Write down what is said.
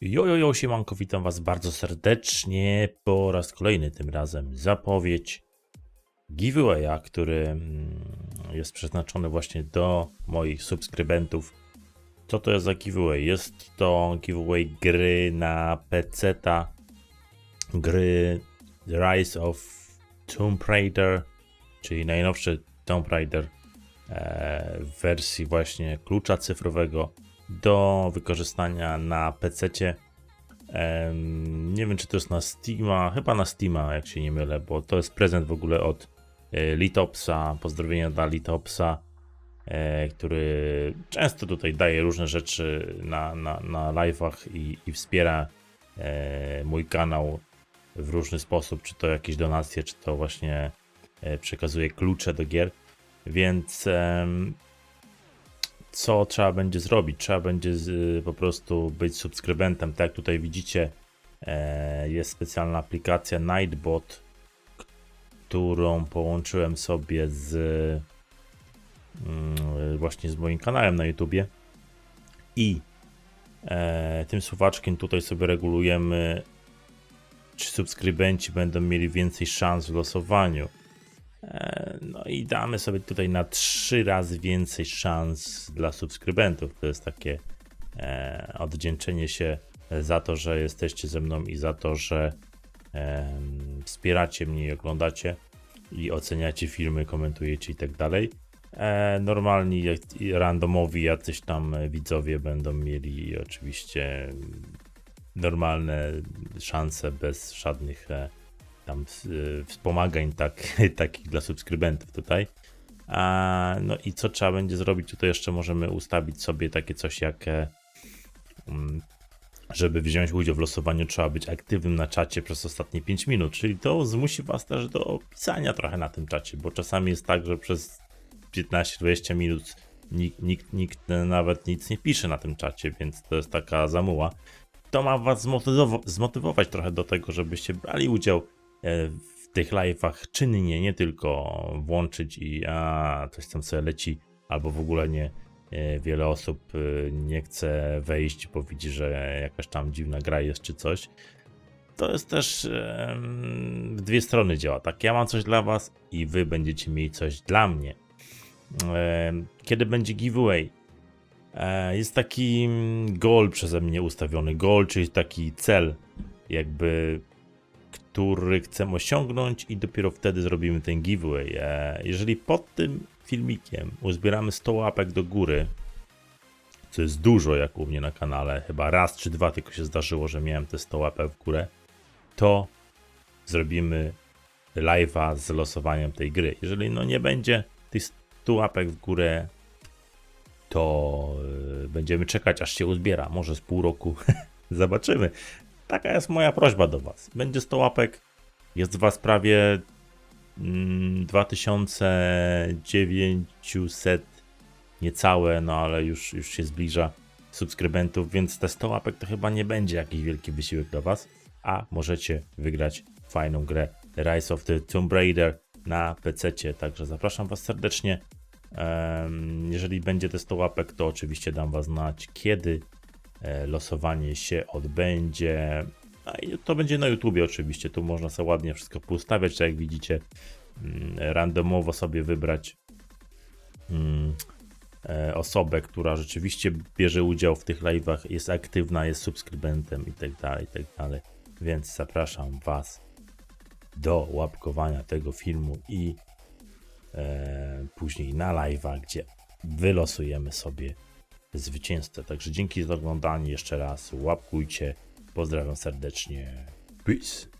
Jo, jo, siemanko, witam was bardzo serdecznie po raz kolejny, tym razem zapowiedź giveawaya, który mm, jest przeznaczony właśnie do moich subskrybentów. Co to jest za giveaway? Jest to giveaway gry na PC-ta, gry Rise of Tomb Raider, czyli najnowszy Tomb Raider e, w wersji właśnie klucza cyfrowego do wykorzystania na PC-cie. Nie wiem, czy to jest na Steama, chyba na Steama, jak się nie mylę, bo to jest prezent w ogóle od e, Litopsa. Pozdrowienia dla Litopsa, e, który często tutaj daje różne rzeczy na, na, na live'ach i, i wspiera e, mój kanał w różny sposób, czy to jakieś donacje, czy to właśnie przekazuje klucze do gier. Więc co trzeba będzie zrobić? Trzeba będzie z, po prostu być subskrybentem. Tak jak tutaj widzicie, e, jest specjalna aplikacja Nightbot, którą połączyłem sobie z mm, właśnie z moim kanałem na YouTubie. I e, tym suwaczkiem tutaj sobie regulujemy, czy subskrybenci będą mieli więcej szans w losowaniu. E, No i damy sobie tutaj na trzy razy więcej szans dla subskrybentów. To jest takie e, odwdzięczenie się za to, że jesteście ze mną i za to, że em, wspieracie mnie i oglądacie i oceniacie filmy, komentujecie i tak dalej. E, Normalni, randomowi jacyś tam widzowie będą mieli oczywiście normalne szanse bez żadnych e, tam y, wspomagań tak, takich dla subskrybentów tutaj. A, no i co trzeba będzie zrobić? Tutaj jeszcze możemy ustawić sobie takie coś jak e, mm, żeby wziąć udział w losowaniu trzeba być aktywnym na czacie przez ostatnie 5 minut, czyli to zmusi was też do pisania trochę na tym czacie, bo czasami jest tak, że przez 15-20 minut nikt, nikt, nikt nawet nic nie pisze na tym czacie, więc to jest taka zamuła. To ma was zmotywowa- zmotywować trochę do tego, żebyście brali udział w tych live'ach czynnie, nie tylko włączyć i a coś tam sobie leci, albo w ogóle nie. e, Wiele osób e, nie chce wejść, bo widzi, że jakaś tam dziwna gra jest czy coś. To jest też w dwie strony działa. Tak, ja mam coś dla was i wy będziecie mieli coś dla mnie. Kiedy będzie giveaway? E, Jest taki goal przeze mnie ustawiony. Goal, czyli taki cel, jakby który chcemy osiągnąć i dopiero wtedy zrobimy ten giveaway. E, Jeżeli pod tym filmikiem uzbieramy 100 łapek do góry, co jest dużo jak u mnie na kanale, chyba raz czy dwa tylko się zdarzyło, że miałem te 100 łapek w górę, to zrobimy live'a z losowaniem tej gry. Jeżeli no nie będzie tych 100 łapek w górę, to y, będziemy czekać, aż się uzbiera. Może z pół roku. Zobaczymy. Taka jest moja prośba do Was. Będzie 100 łapek. Jest Was prawie mm, 2900 niecałe, no ale już, już się zbliża subskrybentów, więc te 100 łapek to chyba nie będzie jakiś wielki wysiłek dla Was, a możecie wygrać fajną grę Rise of the Tomb Raider na PC. Także zapraszam Was serdecznie. Jeżeli będzie te 100 łapek, to oczywiście dam Was znać, kiedy losowanie się odbędzie. I to będzie na YouTubie oczywiście, tu można sobie ładnie wszystko poustawiać, tak jak widzicie, mm, randomowo sobie wybrać mm, e, osobę, która rzeczywiście bierze udział w tych live'ach, jest aktywna, jest subskrybentem i tak dalej, i tak. Więc zapraszam Was do łapkowania tego filmu i e, później na live'a, gdzie wylosujemy sobie zwycięzcę. Także dzięki za oglądanie jeszcze raz. Łapkujcie. Pozdrawiam serdecznie. Peace.